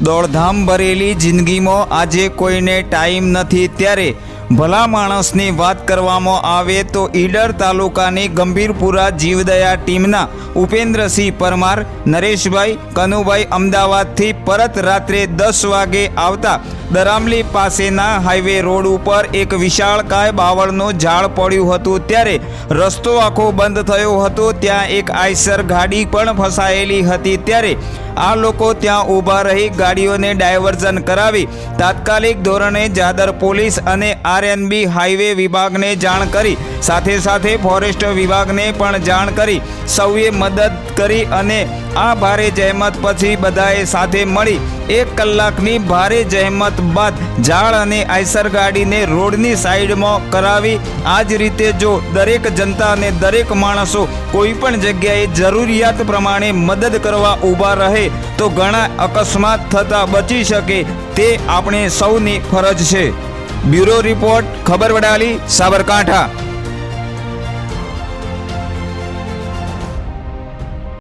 દોડધામ ભરેલી જિંદગીમાં આજે કોઈને ટાઈમ નથી ત્યારે ભલા માણસની વાત કરવામાં આવે તો ઈડર તાલુકાની ગંભીરપુરા જીવદયા ટીમના ઉપેન્દ્રસિંહ પરમાર, નરેશભાઈ કનુભાઈ અમદાવાદથી પરત રાત્રે દસ વાગે આવતા દરામલી પાસેના હાઈવે રોડ ઉપર એક વિશાળકાય બાવળનું ઝાડ પડ્યું હતું. ત્યારે રસ્તો આખો બંધ થયો હતો. ત્યાં એક આઈસર ગાડી પણ ફસાયેલી હતી. ત્યારે આ લોકો ત્યાં ઊભા રહી ગાડીઓને ડાયવર્ઝન કરાવી તાત્કાલિક ધોરણે જાદર પોલીસ અને આરએનબી હાઈવે વિભાગને જાણ કરી, સાથે સાથે ફોરેસ્ટ વિભાગને પણ જાણ કરી, સૌએ મદદ કરી અને આ ભારે જહેમત પછી બધાએ સાથે મળી. એક કલાકની ભારે જહેમત બાદ ઝાડ અને આઈસર ગાડીને રોડની સાઈડમાં કરાવી. આ જ રીતે જો દરેક જનતા અને દરેક માણસો કોઈ પણ જગ્યાએ જરૂરિયાત પ્રમાણે મદદ કરવા ઊભા રહે, તો ઘણા અકસ્માત થતા બચી શકે, તે આપણે સૌની ફરજ છે. બ્યુરો રિપોર્ટ ખબર વડાલી સાબરકાંઠા.